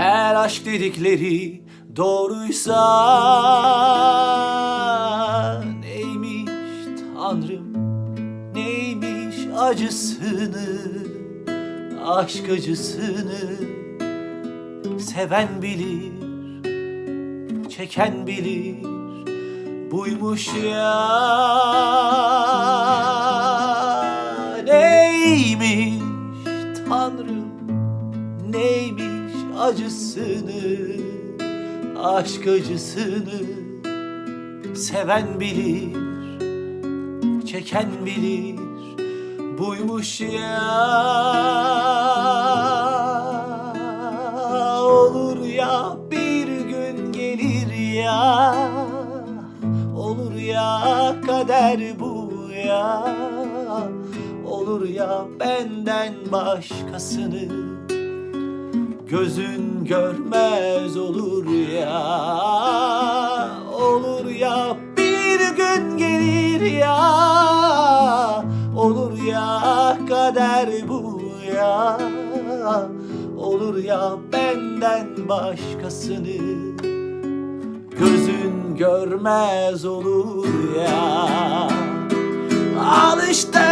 Her aşk dedikleri doğruysa Neymiş tanrım Neymiş acısını Aşk acısını Seven bilir Çeken bilir Buymuş ya. Neymiş tanrım Neymiş acısını Aşk acısını Seven bilir Çeken bilir Buymuş ya. Olur ya bir gün gelir ya. Olur ya kader bu ya. Olur ya benden başkasını Gözün görmez olur ya. Olur ya bir gün gelir ya. Olur ya kader bu ya. Olur ya benden başkasını. Gözün görmez olur ya. Alıştım